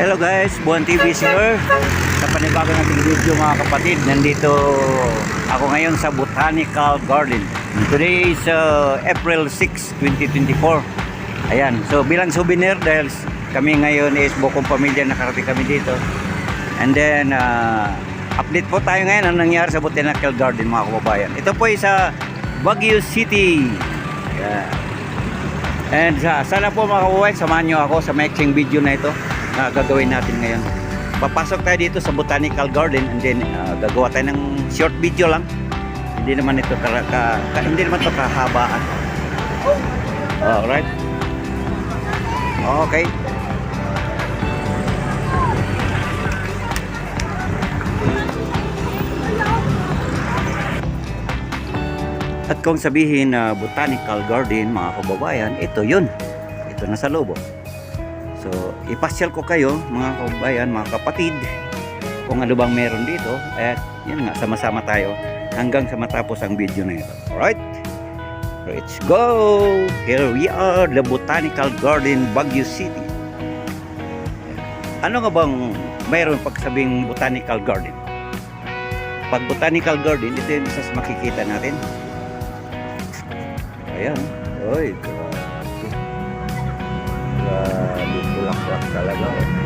Hello guys, Buwan TV here. Sa panibago nating video mga kapatid, nandito ako ngayon sa Botanical Garden. Today is uh, April 6, 2024. Ayan, so bilang souvenir dahil kami ngayon is bukong pamilya nakarating kami dito. And then, uh, update po tayo ngayon ang nangyari sa Botanical Garden mga kababayan. Ito po ay sa Baguio City. Ayan. And sa, sana po mga kababayan, samahan nyo ako sa mixing video na ito na gagawin natin ngayon. Papasok tayo dito sa Botanical Garden and then uh, gagawa tayo ng short video lang. Hindi naman ito ka, ka, ka- hindi naman ito kahabaan. Alright. Okay. At kung sabihin na botanical garden, mga kababayan, ito yun. Ito na sa loob. So, ipasyal ko kayo, mga kababayan, mga kapatid, kung ano bang meron dito. At yun nga, sama-sama tayo hanggang sa matapos ang video na ito. Alright? Let's go! Here we are, the Botanical Garden, Baguio City. Ano nga bang mayroon pagsabing Botanical Garden? Pag Botanical Garden, ito yung isa sa makikita natin. Ayan. Oy. Grabe, talaga.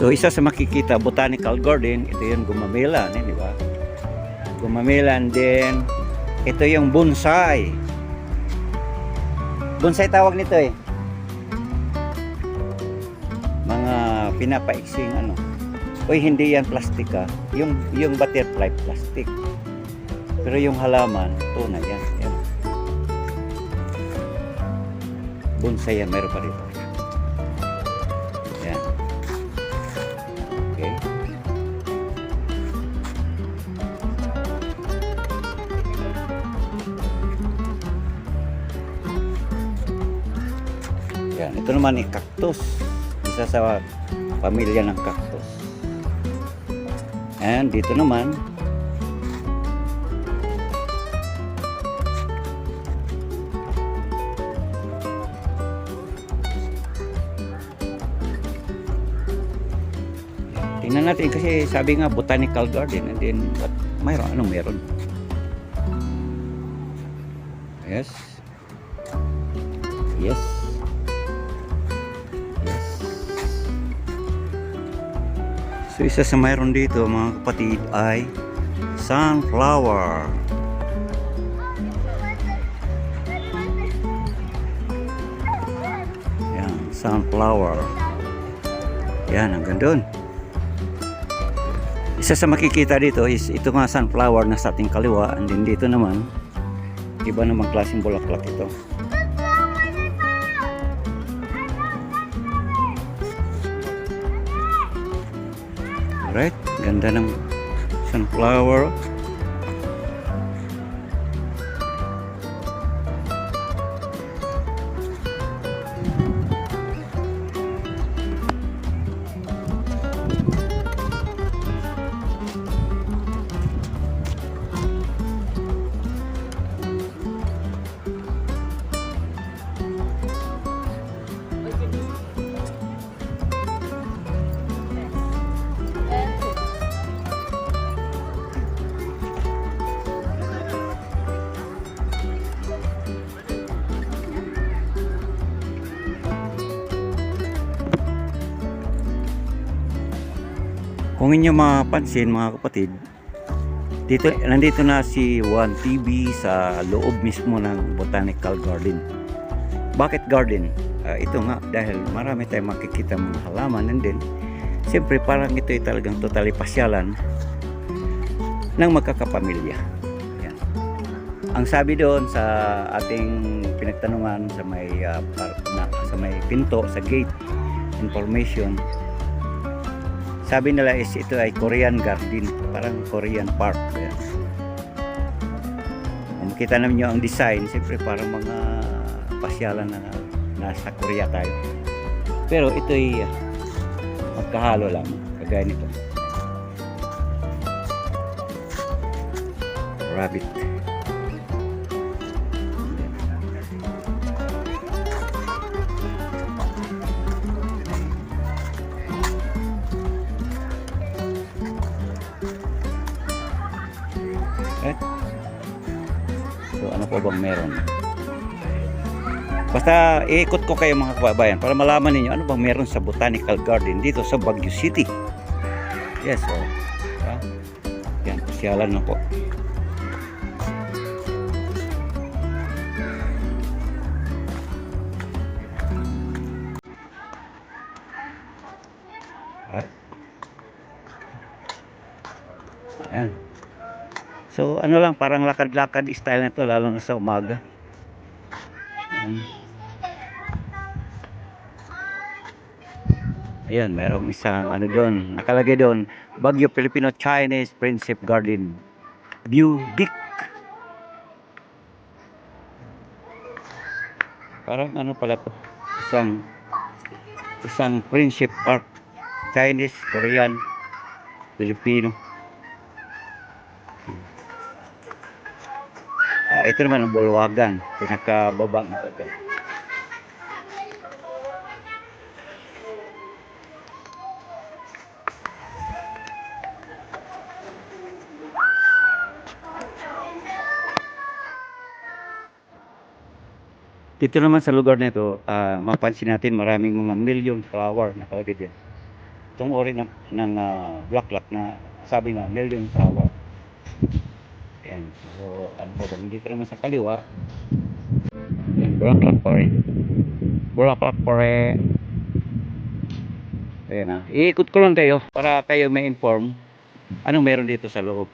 So isa sa makikita botanical garden, ito yung gumamela, eh, di ba? Gumamela and then ito yung bonsai. Bonsai tawag nito eh. Mga pinapaiksing ano. Uy, hindi yan plastic ah. Yung, yung butterfly plastic. Pero yung halaman, tunay yan. yan. Bonsai yan, meron pa dito. Yan. Ito naman ay cactus. Isa sa pamilya ng cactus. And dito naman, Tingnan natin kasi sabi nga botanical garden and then what mayroon anong meron? Yes. Yes. So isa sa mayroon dito mga kapatid ay sunflower. Yan, sunflower. Yan, hanggang doon. Isa sa makikita dito is ito nga sunflower na sa ating kaliwa and then dito naman iba namang klaseng bulaklak ito. Alright, ganda ng sunflower. Kung inyo mapansin mga kapatid, dito nandito na si Juan TV sa loob mismo ng Botanical Garden. Bakit garden? Ah, ito nga dahil marami tayong makikita mga halaman and then Siyempre, parang ito ay talagang totally pasyalan ng magkakapamilya. Yan. Ang sabi doon sa ating pinagtanungan sa may ah, par- na, sa may pinto sa gate information sabi nila is ito ay Korean garden parang Korean park. Yan. Makita naman ang design siyempre parang mga pasyalan na nasa Korea tayo. Pero ito ay ah, magkahalo lang kagaya nito. Rabbit Po bang meron? Basta iikot ko kayo mga kababayan para malaman ninyo ano bang meron sa Botanical Garden dito sa Baguio City. Yes, so. Yeah. Yan, pasyalan na po. Ayan. So ano lang parang lakad-lakad style na to lalo na sa umaga. Ayan. Ayan, merong isang ano doon, nakalagay doon, Baguio Filipino Chinese Friendship Garden View Dick. Parang ano pala to, isang isang friendship park, Chinese, Korean, Filipino. Ah, ito naman ang bulwagan, pinakababa na ito. Dito naman sa lugar nito, ah, mapansin natin maraming mga million flower na nakalagay dyan. Itong ori ng, ng ah, bulaklak na sabi nga million flower. Ayan. So, ano po dito naman sa kaliwa. Bulaklak pa rin. Bulaklak pa rin. Ayan na. Iikot ko lang tayo para kayo may inform anong meron dito sa loob.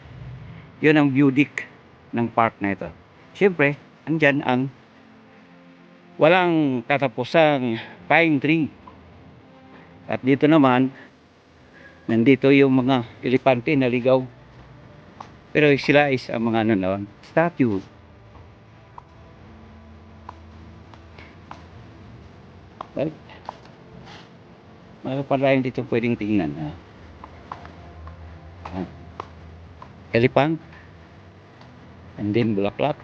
Yun ang view deck ng park na ito. Siyempre, andyan ang walang tatapusang pine tree. At dito naman, nandito yung mga elepante na ligaw. Pero sila is ang mga ano naman, statue. Right? Meron pa dito pwedeng tingnan. Ah. Ah. Elephant. And then bulaklak.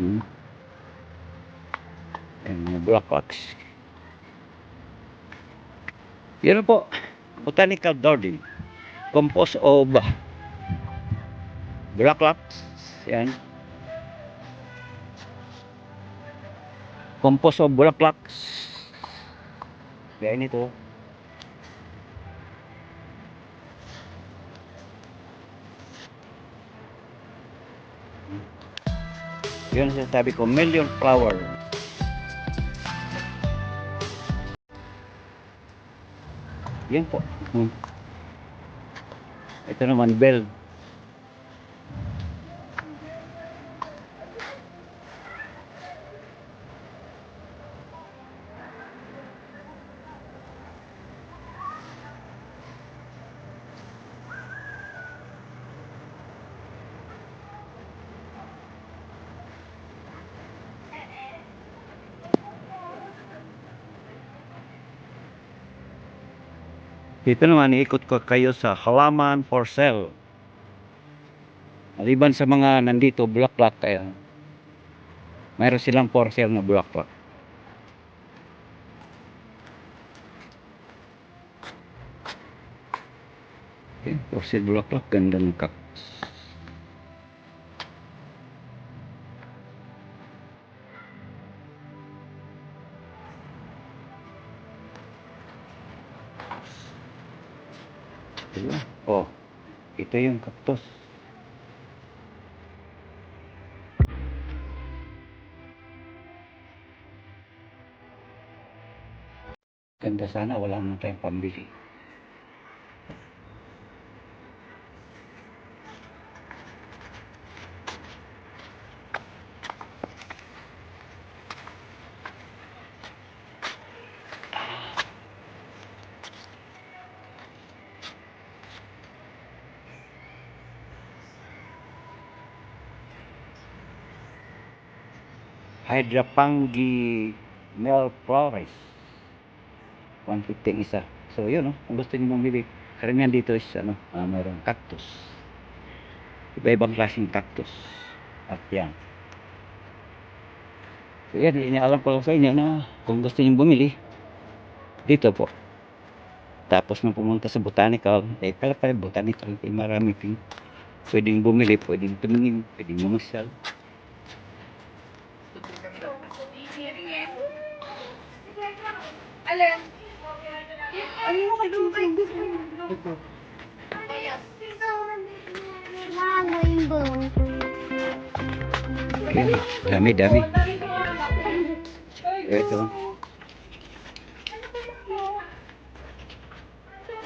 Hmm. And mga bulaklaks. Yan po. Botanical garden. Composed of bulaklaks. Yan. Composed of bulaklaks. Gaya nito. Yun ang sinasabi ko, million flower. Yan po. Hmm. Ito naman, bell. Dito naman, iikot ko kayo sa halaman for sale. Maliban sa mga nandito, bulaklak kaya. Mayroon silang for sale na bulaklak. Okay, for sale bulaklak, ganda ng cactus. Diba? Oh, ito yung cactus. Ganda sana, wala naman tayong pambili. Hydrapangi Mel Flores. 150 ang isa. So yun, no? kung gusto niyo bumili, karamihan dito is ano, ah, mayroong cactus. Iba-ibang klaseng cactus. At yan. So yan, inialam ko lang sa inyo na kung gusto niyo bumili, dito po. Tapos nung pumunta sa botanical, eh pala pala botanical, eh marami ping pwedeng bumili, pwedeng tumingin, pwedeng mamasyal. Alin? Ano mo kayo Rainbow. Yan, dami, dami. Ito.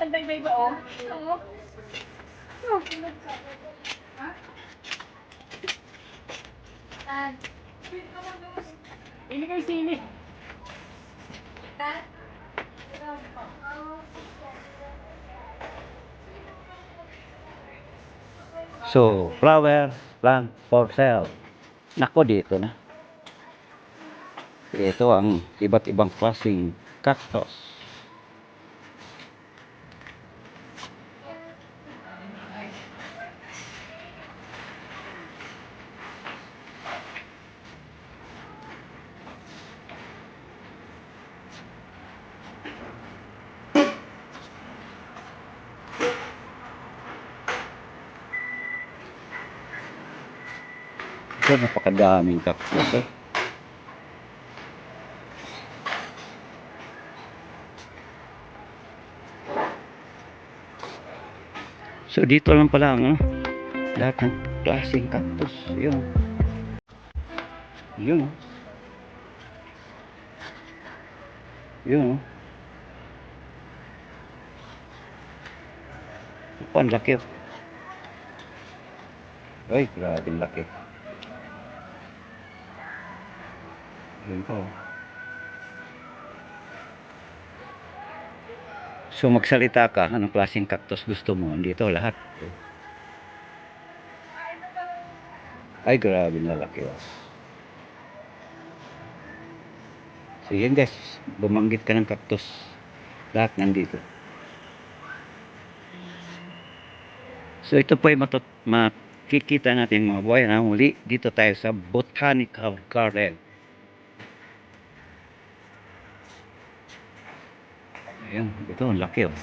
Tantay ba iba oh? Oo. Ini kayo sini. So, flower plant for sale. Nako dito na. Ito ang iba't ibang klaseng cactus. Ito napakadaming cactus eh. So dito lang pala ang ano, lahat ng klaseng cactus. Yun. Yun. Yun. ang laki. oh. Ay, grabe laki. Po. So magsalita ka, anong klaseng cactus gusto mo? Dito lahat. Ay, grabe na laki. oh. So yan guys, bumanggit ka ng cactus. Lahat nandito. So ito po ay matot makikita natin mga buhay na muli dito tayo sa Botanical Garden. Ayan, ito ang laki oh.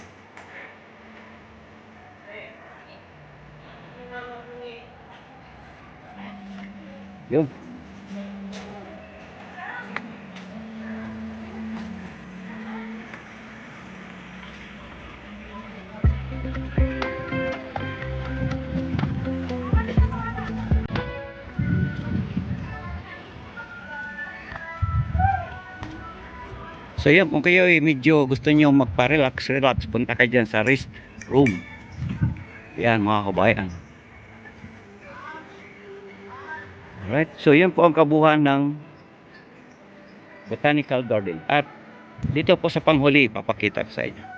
Yun. So yan, kung kayo ay medyo gusto niyo magpa-relax, relax, punta kayo dyan sa rest room. Yan mga kabayan. Alright, so yan po ang kabuhan ng Botanical Garden. At dito po sa panghuli, papakita ko sa inyo.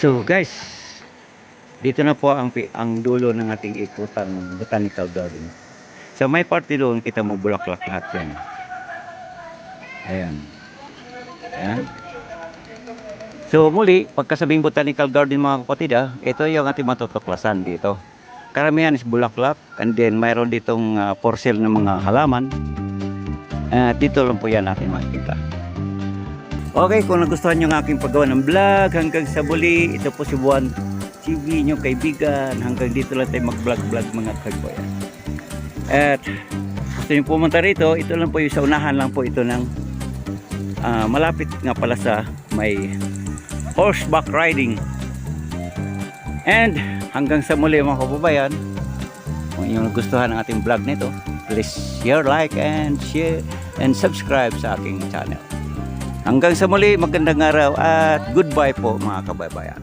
So guys, dito na po ang ang dulo ng ating ikutan botanical garden. So may parte doon kita mo bulaklak lahat yan. Ayan. Ayan. So muli, pagkasabing botanical garden mga kapatid ah, ito yung ating matutuklasan dito. Karamihan is bulaklak and then mayroon ditong uh, for sale ng mga halaman. At dito lang po yan natin makikita. Okay, kung nagustuhan nyo ang aking paggawa ng vlog, hanggang sa muli, ito po si Buwan, TV nyo kaibigan. Hanggang dito lang tayo mag-vlog-vlog mga kagboyan. At gusto nyo pumunta rito, ito lang po yung sa unahan lang po ito ng ah, malapit nga pala sa may horseback riding. And hanggang sa muli mga kababayan, kung inyong nagustuhan ang ating vlog nito, please share, like, and share and subscribe sa aking channel. Hanggang sa muli, magandang araw at goodbye po mga kababayan.